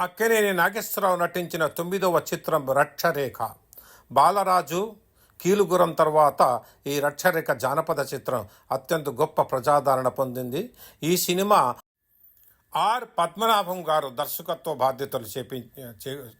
అక్కినేని నాగేశ్వరరావు నటించిన తొమ్మిదవ చిత్రం రక్షరేఖ. బాలరాజు కీలుగురం తర్వాత ఈ రక్షరేఖ జానపద చిత్రం అత్యంత గొప్ప ప్రజాదరణ పొందింది. ఈ సినిమా ఆర్ పద్మనాభం గారు దర్శకత్వ బాధ్యతలు చేపి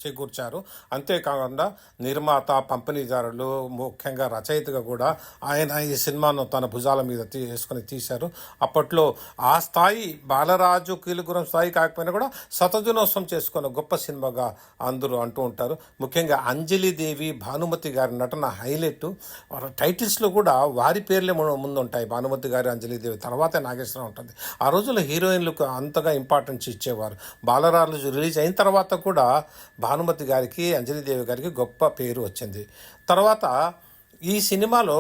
చేకూర్చారు. అంతేకాకుండా నిర్మాత పంపిణీదారులు ముఖ్యంగా రచయితగా కూడా ఆయన ఈ సినిమాను తన భుజాల మీద తీసుకుని వేసుకొని తీశారు. అప్పట్లో ఆ స్థాయి బాలరాజు కీలుగురం స్థాయి కాకపోయినా కూడా శతదినోత్సవం చేసుకున్న గొప్ప సినిమాగా అందరూ అంటూ ఉంటారు. ముఖ్యంగా అంజలిదేవి భానుమతి గారి నటన హైలైట్. టైటిల్స్లో కూడా వారి పేర్లే ము- ముందు ఉంటాయి భానుమతి గారి అంజలిదేవి తర్వాతే నాగేశ్వరం ఉంటుంది. ఆ రోజుల్లో హీరోయిన్లకు అంతగా ఇంపార్టెన్స్ ఇచ్చేవారు. బాలరాజు రిలీజ్ అయిన తర్వాత కూడా భానుమతి గారికి అంజలిదేవి గారికి గొప్ప పేరు వచ్చింది. తర్వాత ఈ సినిమాలో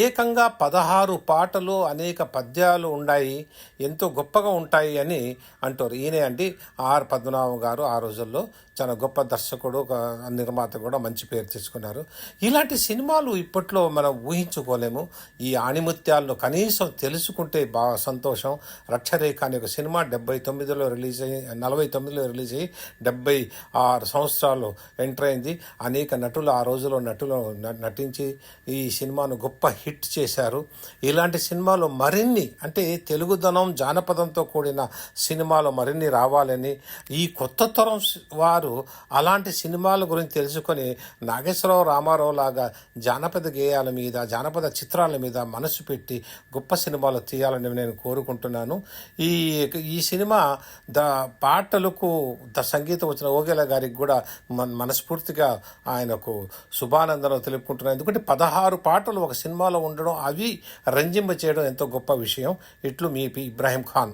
ఏకంగా పదహారు పాటలు అనేక పద్యాలు ఉన్నాయి ఎంతో గొప్పగా ఉంటాయి అని అంటారు. ఈయనే అండి ఆర్ పద్మనాభం గారు ఆ రోజుల్లో చాలా గొప్ప దర్శకుడు ఒక నిర్మాత కూడా మంచి పేరు తెచ్చుకున్నారు. ఇలాంటి సినిమాలు ఇప్పట్లో మనం ఊహించుకోలేము. ఈ ఆణిముత్యాలను కనీసం తెలుసుకుంటే బాగా సంతోషం. రక్షరేఖ అనే ఒక సినిమా డెబ్బై తొమ్మిదిలో రిలీజ్ అయ్యి నలభై తొమ్మిదిలో రిలీజ్ అయ్యి డెబ్బై ఆరు సంవత్సరాలు ఎంటర్ అయింది. అనేక నటులు ఆ రోజులో నటులు నటించి ఈ సినిమాను గొప్ప హిట్ చేశారు. ఇలాంటి సినిమాలు మరిన్ని అంటే తెలుగుదనం జానపదంతో కూడిన సినిమాలు మరిన్ని రావాలని ఈ కొత్త తరం వారు వారు అలాంటి సినిమాల గురించి తెలుసుకొని నాగేశ్వరరావు రామారావు లాగా జానపద గేయాల మీద జానపద చిత్రాల మీద మనసు పెట్టి గొప్ప సినిమాలు తీయాలని నేను కోరుకుంటున్నాను. ఈ ఈ సినిమా ద పాటలకు ద సంగీతం వచ్చిన ఓగేల గారికి కూడా మన మనస్ఫూర్తిగా ఆయనకు శుభానందనం తెలుపుకుంటున్నాను. ఎందుకంటే పదహారు పాటలు ఒక సినిమాలో ఉండడం అవి రంజింప చేయడం ఎంతో గొప్ప విషయం. ఇట్లు మీ పి. ఖాన్.